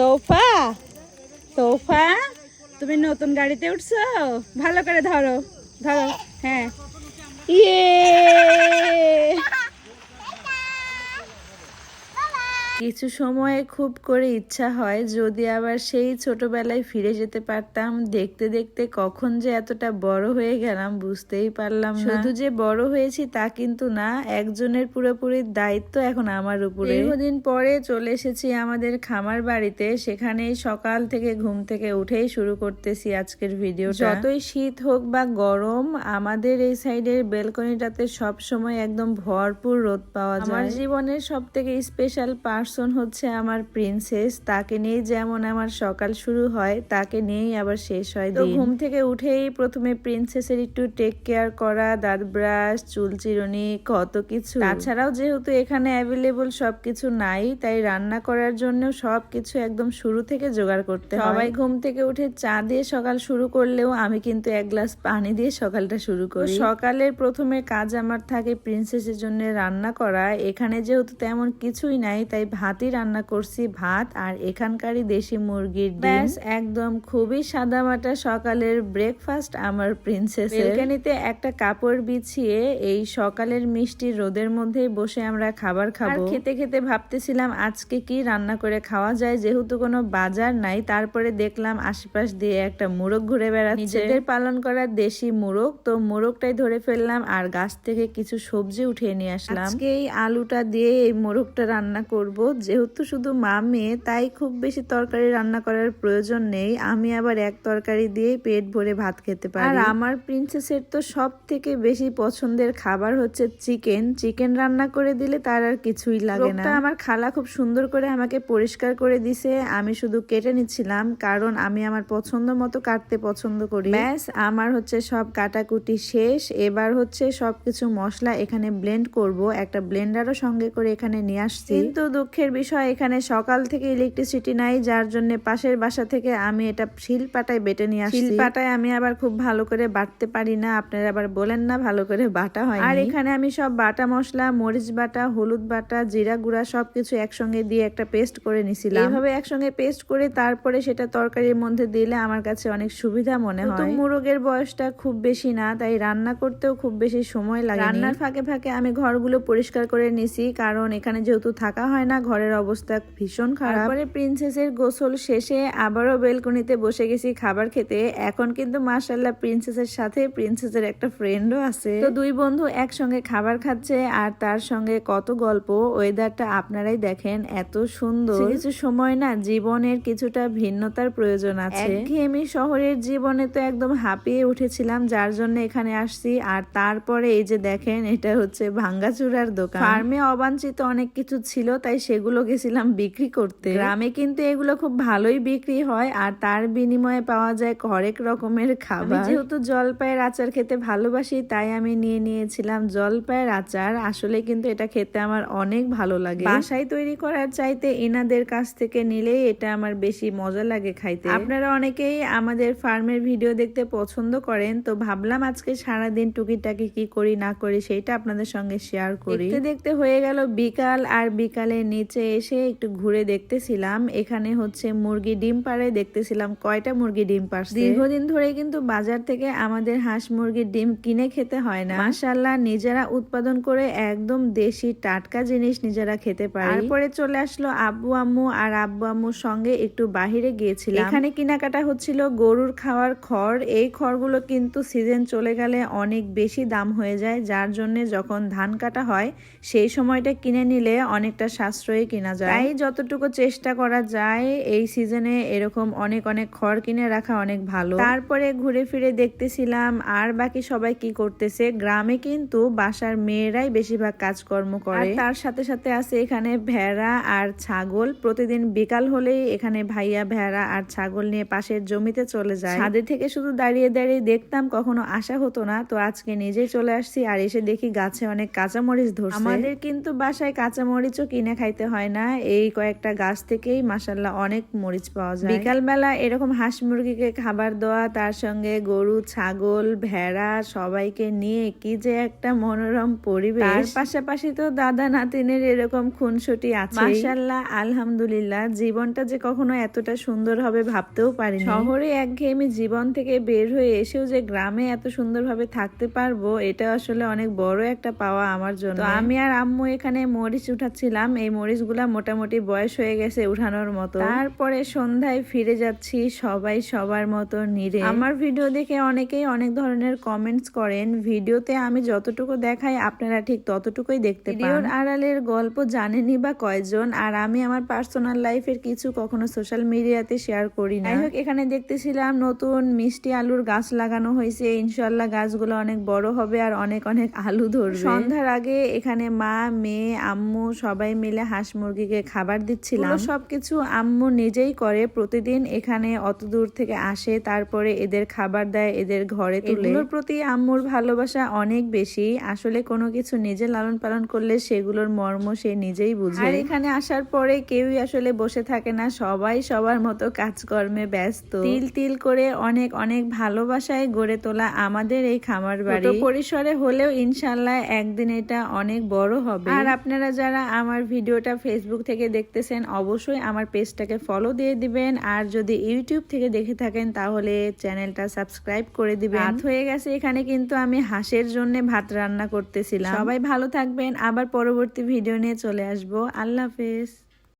তোফা তোফা তুমি নতুন গাড়িতে উঠছো? ভালো করে ধরো ধরো হ্যাঁ। ইয়ে! কিছু সময়ে খুব করে ইচ্ছা হয় যদি আবার সেই ছোটবেলায় ফিরে যেতে পারতাম দেখতে দেখতে কখন যে এতটা বড় হয়ে গেলাম বুঝতেই পারলাম শুধু যে বড় হয়েছি তা কিন্তু না একজনের পুরোপুরি দায়িত্ব এখন আমার উপরে। দীর্ঘদিন পরে চলে এসেছি আমাদের খামার বাড়িতে সেখানেই সকাল থেকে ঘুম থেকে উঠেই শুরু করতেছি আজকের ভিডিও যতই শীত হোক বা গরম আমাদের এই সাইডের বেলকনিটাতে সব সময় একদম ভরপুর রোদ পাওয়া যায়। আমার জীবনের সব থেকে স্পেশাল পার্সন হচ্ছে আমার প্রিন্সেস তাকে নিয়ে যেমন আমার সকাল শুরু হয় তাকে নিয়েই আবার শেষ হয় তো ঘুম থেকে উঠেই প্রথমে প্রিন্সেসের একটু টেক কেয়ার করা দাঁত ব্রাশ চুল চিরুনি কত কিছু। তাছাড়াও যেহেতু এখানে অ্যাভেলেবল সবকিছু নাই তাই রান্না করার জন্য সবকিছু একদম শুরু থেকে জোগাড় করতে হয়। সবাই ঘুম থেকে উঠে চা দিয়ে সকাল শুরু করলেও আমি কিন্তু এক গ্লাস পানি দিয়ে সকালটা শুরু করি। সকালের প্রথমে কাজ আমার থাকে প্রিন্সেসের জন্য রান্না করা। এখানে যেহেতু তেমন কিছুই নাই তাই ভাতই রান্না করছি ভাত আর এখানকারই দেশি মুরগির ব্যাস একদম খুবই সাদামাটা সকালের ব্রেকফাস্ট আমার প্রিন্সেস বেলকানিতে একটা কাপড় বিছিয়ে এই সকালের মিষ্টি রোদের মধ্যেই বসে আমরা খাবার খাব। খেতে খেতে ভাবতেছিলাম আজকে কি রান্না করে খাওয়া যায় যেহেতু কোনো বাজার নাই তারপরে দেখলাম আশেপাশ দিয়ে একটা মোরগ ঘুরে বেড়াচ্ছে। নিজেদের পালন করা দেশি মোরগ তো মোরগটাই ধরে ফেললাম আর গাছ থেকে কিছু সবজি উঠিয়ে নিয়ে আসলাম। আজকে এই আলুটা দিয়ে এই মোরগটা রান্না করব। যেহেতু শুধু মা মেয়ে তাই খুব বেশি তরকারি রান্না করার প্রয়োজন নেই। আমি আবার এক তরকারি দিয়ে পেট ভরে ভাত খেতে পারি। আর আমার প্রিন্সেসের তো সব থেকে বেশি পছন্দের খাবার হচ্ছে চিকেন চিকেন রান্না করে দিলে তার আর কিছুই লাগে না। আমার খালা খুব সুন্দর করে আমাকে পরিষ্কার করে দিছে। আমি শুধু কেটে নিচ্ছিলাম কারণ আমি আমার পছন্দ মতো কাটতে পছন্দ করি। ব্যাস আমার হচ্ছে সব কাটাকুটি শেষ। এবার হচ্ছে সবকিছু মশলা এখানে ব্লেন্ড করব। একটা ব্লেন্ডারও সঙ্গে করে এখানে নিয়ে আসছি। কিন্তু দুঃখের বিষয় এখানে সকাল থেকে ইলেকট্রিসিটি নাই যার জন্য পাশের বাসা থেকে আমি এটা শিলপাটায় বেটে নিয়ে আসছি। শিলপাটায় আমি আবার খুব ভালো করে বাটতে পারি না আপনারা আবার বলেন না ভালো করে বাটা হয় আর এখানে আমি সব বাটা মশলা মরিচ বাটা হলুদ বাটা জিরা গুঁড়া সবকিছু একসঙ্গে দিয়ে একটা পেস্ট করে নিছিলাম। এইভাবে একসঙ্গে পেস্ট করে তারপরে সেটা তরকারির মধ্যে দিলে আমার কাছে অনেক সুবিধা মনে হয়। মুরগের বয়সটা খুব বেশি না তাই রান্না করতেও খুব বেশি সময় লাগে রান্নার ফাঁকে ফাঁকে আমি ঘরগুলো পরিষ্কার করে নিছি কারণ এখানে যেহেতু থাকা হয় না ঘরের অবস্থা ভীষণ খারাপ। তারপরে প্রিন্সেসের গোসল শেষে আবারও বেলকনিতে বসে গেছি খাবার খেতে। এখন কিন্তু মার্শাল্লাহ প্রিন্সেসের সাথে প্রিন্সেসের একটা ফ্রেন্ডও আছে। তো দুই বন্ধু একসঙ্গে খাবার খাচ্ছে আর তার সঙ্গে কত গল্প ওয়েদারটা আপনারাই দেখেন, এত সুন্দর। কিছু সময় না জীবনের কিছুটা ভিন্নতার প্রয়োজন আছে। একঘেয়েমি শহরের জীবনে তো একদম হাঁপিয়ে উঠেছিলাম, যার জন্য এখানে আসছি। আর তারপরে এই যে দেখেন, এটা হচ্ছে ভাঙ্গাচুরার দোকান। ফার্মে অবাঞ্ছিত অনেক কিছু ছিল, তাই সেগুলো গেছিলাম বিক্রি করতে। গ্রামে কিন্তু এগুলো খুব ভালোই বিক্রি হয় আর তার বিনিময়ে পাওয়া যায় হরেক রকমের খাবার। যেহেতু জলপাইয়ের আচার খেতে ভালোবাসি, তাই আমি নিয়ে নিয়েছিলাম জলপাইয়ের আচার। আসলে কিন্তু এটা খেতে আমার অনেক ভালো লাগে। বাসায় তৈরি করার চাইতে এনাদের কাছ থেকে নিলেই এটা আমার বেশি মজা লাগে খাইতে। আপনারা অনেকেই আমাদের ফার্মের ভিডিও দেখতে পছন্দ করেন, তো ভাবলাম আজকে সারাদিন টুকিটাকি কি করি না করি সেইটা আপনাদের সঙ্গে শেয়ার করি। দেখতে দেখতে হয়ে গেল বিকাল, আর বিকালের নিচে এসে একটু ঘুরে দেখতেছিলাম। এখানে হচ্ছে মুরগি ডিম পাড়ে দেখতেছিলাম। কয়টা মুরগি ডিম পারছে দীর্ঘদিন ধরে কিন্তু বাজার থেকে আমাদের হাঁস মুরগির ডিম কিনে খেতে হয় না। মাসাল্লাহ নিজেরা উৎপাদন করে একদম দেশি টাটকা জিনিস নিজেরা খেতে পারি। তারপরে চলে আসলো আব্বু আম্মু আর আব্বু আম্মুর সঙ্গে একটু বাহিরে গিয়েছিলাম। এখানে কেনাকাটা হচ্ছিল গরুর খাওয়ার খড়। এই খড়গুলো কিন্তু সিজন চলে গেলে অনেক বেশি দাম হয়ে যায়। যার জন্য যখন ধান কাটা হয় সেই সময়টা কিনে নিলে অনেকটা সাশ্রয়ী কিনা যায়। তাই যতটুকু চেষ্টা করা যায় এই সিজনে এরকম অনেক অনেক খড় কিনে রাখা অনেক ভালো। তারপরে ঘুরে ফিরে দেখতেছিলাম আর বাকি সবাই কি করতেছে গ্রামে কিন্তু বাসার মেয়েরাই বেশিরভাগ কাজকর্ম করে। তার সাথে সাথে আছে এখানে ভেড়া আর ছাগল। প্রতিদিন বিকাল হলেই এখানে ভাইয়া ভেড়া আর ছাগল নিয়ে পাশের জমিতে চলে যায়। ছাদে থেকে শুধু দাঁড়িয়ে দাঁড়িয়ে দেখতাম কখনো আসা হতো না। তো আজকে নিজেই চলে আসছি আর এসে দেখি গাছে অনেক কাঁচামরিচ ধরছে। আমাদের কিন্তু বাসায় কাঁচামরিচও কিনে খাইতে যেতে হয় না। এই কয়েকটা গাছ থেকেই মাসাল্লাহ অনেক মরিচ পাওয়া যায়। বিকালবেলা এরকম হাঁস মুরগিকে খাবার দেওয়া, তার সঙ্গে গরু, ছাগল, ভেড়া সবাইকে নিয়ে কি যে একটা মনোরম পরিবেশ। তার পাশাপাশি তো দাদা নাতিনের এরকম খুনসুটি আছে মাসাল্লাহ আলহামদুলিল্লাহ, জীবনটা যে কখনো এতটা সুন্দর হবে ভাবতেও পারি শহরে একঘেয়েমি জীবন থেকে বের হয়ে এসেও যে গ্রামে এত সুন্দরভাবে থাকতে পারব, এটা আসলে অনেক বড় একটা পাওয়া আমার জন্য। আমি আর আম্মু এখানে মরিচ উঠাচ্ছিলাম। এই মরিচগুলা মোটামুটি বয়স হয়ে গেছে উঠানোর মতো। তারপরে সন্ধ্যায় ফিরে যাচ্ছি সবাই সবার মতো নিরে। আমার ভিডিও দেখে অনেকেই অনেক ধরনের কমেন্টস করেন। ভিডিওতে আমি যতটুকু দেখাই আপনারা ঠিক ততটুকুই দেখতে পান। আড়ালের গল্প জানেনই বা কয়জন আর আমি আমার পার্সোনাল লাইফের কিছু কখনো সোশ্যাল মিডিয়াতে শেয়ার করি না। হোক এখানে দেখতেছিলাম নতুন মিষ্টি আলুর গাছ লাগানো হয়েছে। ইনশাল্লাহ গাছগুলো অনেক বড় হবে আর অনেক অনেক আলু ধরবে। সন্ধ্যার আগে এখানে মা মেয়ে আম্মু সবাই মিলে হাঁস মুরগিকে খাবার দিচ্ছিলাম। সবকিছু আম্মু নিজেই করে প্রতিদিন এখানে অত দূর থেকে আসে তারপরে এদের খাবার দেয় এদের ঘরে এগুলোর প্রতি আম্মুর ভালোবাসা অনেক বেশি। আসলে কোনো কিছু নিজে লালন পালন করলে সেগুলোর মর্ম সে নিজেই বুঝে। আর এখানে আসার পরে কেউই আসলে বসে থাকে না সবাই সবার মতো কাজকর্মে ব্যস্ত। তিল তিল করে অনেক অনেক ভালোবাসায় গড়ে তোলা আমাদের এই খামার বাড়ি। পরিসরে হলেও ইনশাল্লাহ একদিন এটা অনেক বড় হবে। আর আপনারা যারা আমার ভিডিওটা ফেসবুক থেকে দেখতেছেন অবশ্যই আমার পেজটাকে ফলো দিয়ে দিবেন। আর যদি ইউটিউব থেকে দেখে থাকেন তাহলে চ্যানেলটা সাবস্ক্রাইব করে দিবেন। রাত হয়ে গেছে এখানে কিন্তু আমি হাঁসের জন্য ভাত রান্না করতেছিলাম। সবাই ভালো থাকবেন আবার পরবর্তী ভিডিও নিয়ে চলে আসব। আল্লাহ হাফেজ।